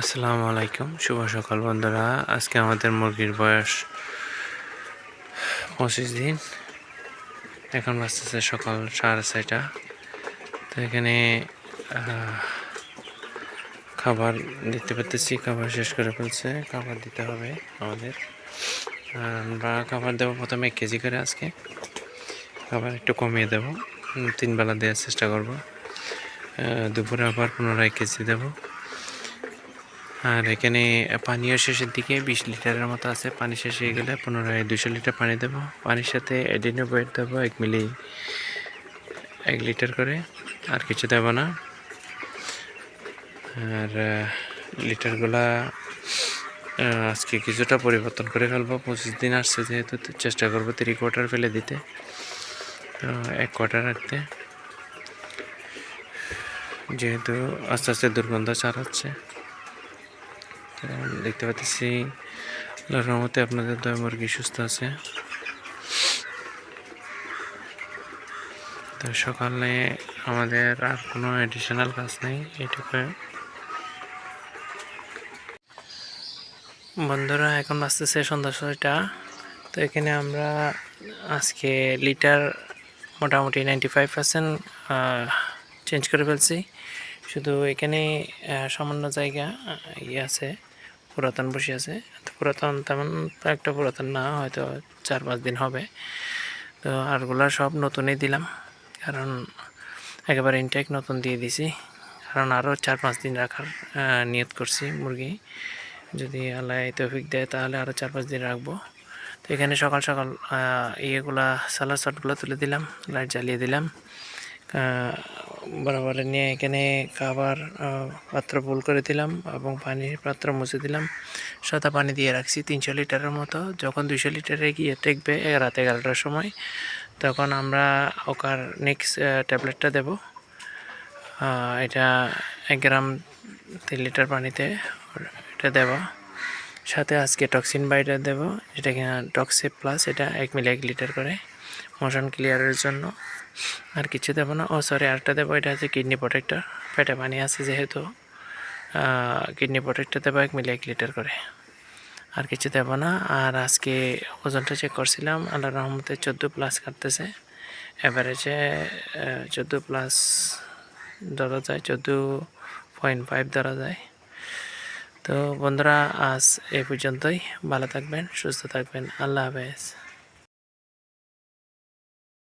আসসালামু আলাইকুম শুভ সকাল বন্ধুরা। আজকে আমাদের মুরগির বয়স পঁচিশ দিন। এখন বাজতেছে সকাল সাড়ে ছয়টা। তো এখানে খাবার দিতে পারতেছি খাবার শেষ করে ফেলছে। খাবার দিতে হবে আমাদের। আমরা খাবার দেবো প্রথমে এক কেজি করে আজকে। খাবার একটু কমিয়ে দেবো। উম, তিন বেলা দেওয়ার চেষ্টা করব। দুপুরে আবার পুনরায় এক কেজি দেবো। আর এখানে পানীয় শেষের দিকে বিশ লিটারের মতো আছে। পানি শেষ হয়ে গেলে পুনরায় দুশো লিটার পানি দেবো। পানির সাথে এডিনোভয়েট দেবো এক মিলি, এক লিটার করে। আর কিছু দেবো না। আর লিটারগুলা আজকে কিছুটা পরিবর্তন করে ফেলব। পঁচিশ দিন আসছে যেহেতু চেষ্টা করব থ্রি কোয়ার্টার ফেলে দিতে। তো এক কোয়ার্টার রাখতে। যেহেতু আস্তে আস্তে দুর্গন্ধ ছাড়াচ্ছে। দেখতে পাচ্ছি, আল্লাহর রহমতে আপনাদের দয় মুরগি সুস্থ আছে। তো সকালে আমাদের আর কোনো এডিশনাল কাজ নেই এইটুকু বন্ধুরা, এখন বাঁচতেছে সন্ধ্যা ছয়টা। তো এখানে আমরা আজকে লিটার মোটামুটি নাইনটি ফাইভ পার্সেন্ট চেঞ্জ করে ফেলছি। শুধু এখানে সামান্য জায়গা ইয়ে আছে। পুরাতন বসে আছে। পুরাতন তেমন একটা পুরাতন না, হয়তো চার পাঁচ দিন হবে। তো আরগুলা সব নতুনই দিলাম। কারণ একেবারে ইনটেক নতুন দিয়ে দিছি। কারণ আরও চার পাঁচ দিন রাখার নিয়ত করছি মুরগি। যদি আল্লাহ তৌফিক দেয়, তাহলে আরও চার পাঁচ দিন রাখব। তো এখানে সকাল সকাল ইয়েগুলা সালাদ শটগুলো তুলে দিলাম লাইট জ্বালিয়ে দিলাম। বরাবর নিয়ে এখানে খাবার পাত্র ফুল করে দিলাম এবং পানির পাত্র মুছে দিলাম। সাদা পানি দিয়ে রাখছি তিনশো লিটারের মতো। যখন দুইশো লিটারে গিয়ে টেকবে রাত এগারোটার সময়, তখন আমরা ওকার নেক্সট ট্যাবলেটটা দেব। এটা এক গ্রাম তিন লিটার পানিতে এটা দেব। সাথে আজকে টক্সিন বাইটার দেব, যেটা কিনা টক্সে প্লাস এটা এক মিলি এক লিটার করে। মোশন ক্লিয়ারের জন্য। আর কিছু দেবো না। ও সরি আরেকটা দেবো। এটা হচ্ছে কিডনি প্রোটেক্টর পেটে পানি আছে যেহেতু। কিডনি প্রোটেক্টর দেবো এক মিলি এক লিটার করে। আর কিছু দেবো না। আর আজকে ওজনটা চেক করছিলাম। আল্লাহ রহমতে চোদ্দ প্লাস কাটতেছে। অ্যাভারেজে চোদ্দ প্লাস ধরা যায়, চোদ্দ পয়েন্ট ফাইভ ধরা যায়। তো বন্ধুরা, আজ এ পর্যন্তই। ভালো থাকবেন, সুস্থ থাকবেন। আল্লাহ হাফেজ।